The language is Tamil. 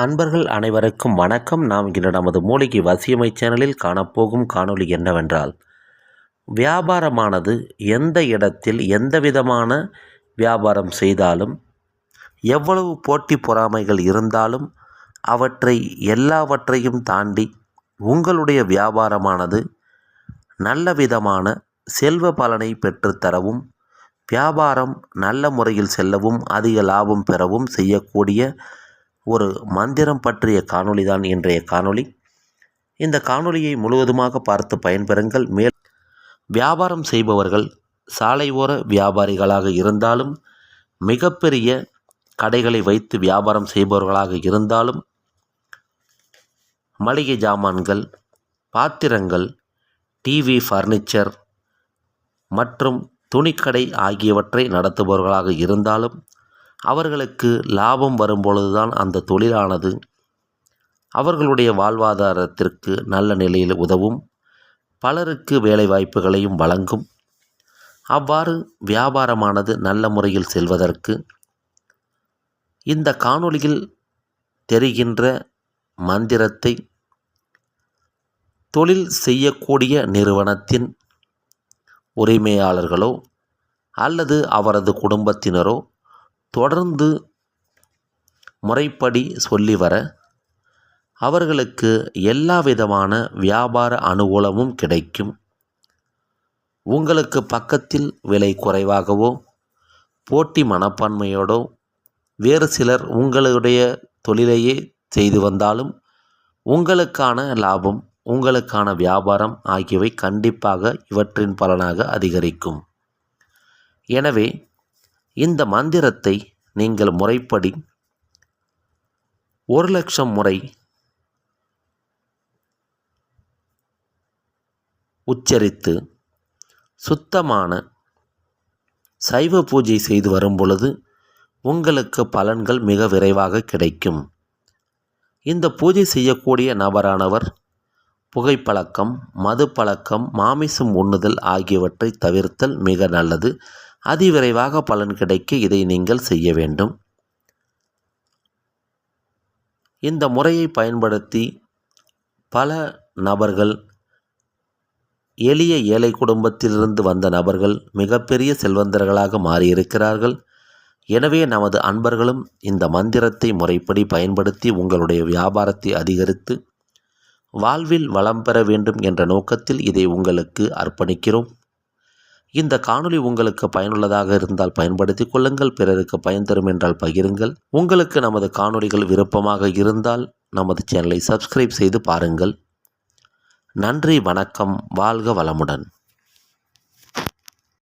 அன்பர்கள் அனைவருக்கும் வணக்கம். நாம் இன்று நமது மூலிகை வசியமை சேனலில் காணப்போகும் காணொளி என்னவென்றால் வியாபாரமானது எந்த இடத்தில் எந்த விதமான வியாபாரம் செய்தாலும் எவ்வளவு போட்டி பொறாமைகள் இருந்தாலும் அவற்றை எல்லாவற்றையும் தாண்டி உங்களுடைய வியாபாரமானது நல்ல விதமான செல்வ பலனை பெற்றுத்தரவும் வியாபாரம் நல்ல முறையில் செல்லவும் அதிக லாபம் பெறவும் செய்யக்கூடிய ஒரு மந்திரம் பற்றிய காணொளி தான் இன்றைய காணொளி. இந்த காணொளியை முழுவதுமாக பார்த்து பயன்பெறுங்கள். மேல் வியாபாரம் செய்பவர்கள் சாலை ஓர வியாபாரிகளாக இருந்தாலும் மிகப்பெரிய கடைகளை வைத்து வியாபாரம் செய்பவர்களாக இருந்தாலும் மளிகை ஜாமான்கள் பாத்திரங்கள் டிவி ஃபர்னிச்சர் மற்றும் துணிக்கடை ஆகியவற்றை நடத்துபவர்களாக இருந்தாலும் அவர்களுக்கு லாபம் வரும்பொழுதுதான் அந்த தொழிலானது அவர்களுடைய வாழ்வாதாரத்திற்கு நல்ல நிலையில் உதவும் பலருக்கு வேலைவாய்ப்புகளையும் வழங்கும். அவ்வாறு வியாபாரமானது நல்ல முறையில் செல்வதற்கு இந்த காணொளியில் தெரிகின்ற மந்திரத்தை தொழில் செய்யக்கூடிய நிறுவனத்தின் உரிமையாளர்களோ அல்லது அவரது குடும்பத்தினரோ தொடர்ந்து முறைப்படி சொல்லி வர அவர்களுக்கு எல்லா விதமான வியாபார அனுகூலமும் கிடைக்கும். உங்களுக்கு பக்கத்தில் விலை குறைவாகவோ போட்டி மனப்பான்மையோடோ வேறு சிலர் உங்களுடைய தொழிலையே செய்து வந்தாலும் உங்களுக்கான லாபம் உங்களுக்கான வியாபாரம் ஆகியவை கண்டிப்பாக இவற்றின் பலனாக அதிகரிக்கும். எனவே இந்த மந்திரத்தை நீங்கள் முறைப்படி ஒரு லட்சம் முறை உச்சரித்து சுத்தமான சைவ பூஜை செய்து வரும் பொழுது உங்களுக்கு பலன்கள் மிக விரைவாக கிடைக்கும். இந்த பூஜை செய்யக்கூடிய நபரானவர் புகைப்பழக்கம் மது பழக்கம் மாமிசம் உண்ணுதல் ஆகியவற்றை தவிர்த்தல் மிக நல்லது. அதிவிரைவாக பலன் கிடைக்க இதை நீங்கள் செய்ய வேண்டும். இந்த முறையை பயன்படுத்தி பல நபர்கள் எளிய ஏழை குடும்பத்திலிருந்து வந்த நபர்கள் மிகப்பெரிய செல்வந்தர்களாக மாறியிருக்கிறார்கள். எனவே நமது அன்பர்களும் இந்த மந்திரத்தை முறைப்படி பயன்படுத்தி உங்களுடைய வியாபாரத்தை அதிகரித்து வாழ்வில் வளம் பெற வேண்டும் என்ற நோக்கத்தில் இதை உங்களுக்கு அர்ப்பணிக்கிறோம். இந்த காணொளி உங்களுக்கு பயனுள்ளதாக இருந்தால் பயன்படுத்திக் கொள்ளுங்கள் பிறருக்கு பயன் தரும் என்றால் பகிருங்கள். உங்களுக்கு நமது காணொளிகள் விருப்பமாக இருந்தால் நமது சேனலை சப்ஸ்கிரைப் செய்து பாருங்கள். நன்றி வணக்கம் வாழ்க வளமுடன்.